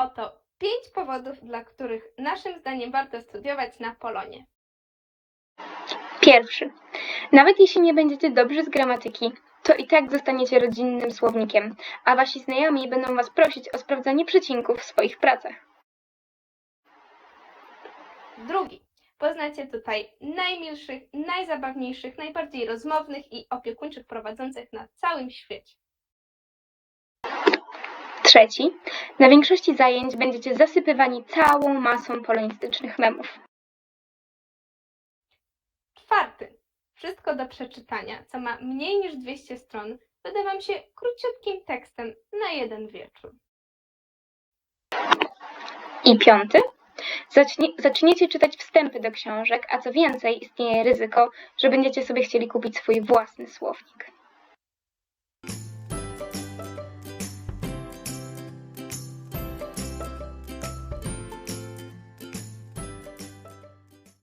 Oto pięć powodów, dla których naszym zdaniem warto studiować na Polonie. Pierwszy. Nawet jeśli nie będziecie dobrzy z gramatyki, to i tak zostaniecie rodzinnym słownikiem, a wasi znajomi będą was prosić o sprawdzanie przecinków w swoich pracach. Drugi. Poznacie tutaj najmilszych, najzabawniejszych, najbardziej rozmownych i opiekuńczych prowadzących na całym świecie. Trzeci. Na większości zajęć będziecie zasypywani całą masą polonistycznych memów. Czwarty. Wszystko do przeczytania, co ma mniej niż 200 stron, wyda Wam się króciutkim tekstem na jeden wieczór. I piąty. Zacznie, zaczniecie czytać wstępy do książek, a co więcej, istnieje ryzyko, że będziecie sobie chcieli kupić swój własny słownik.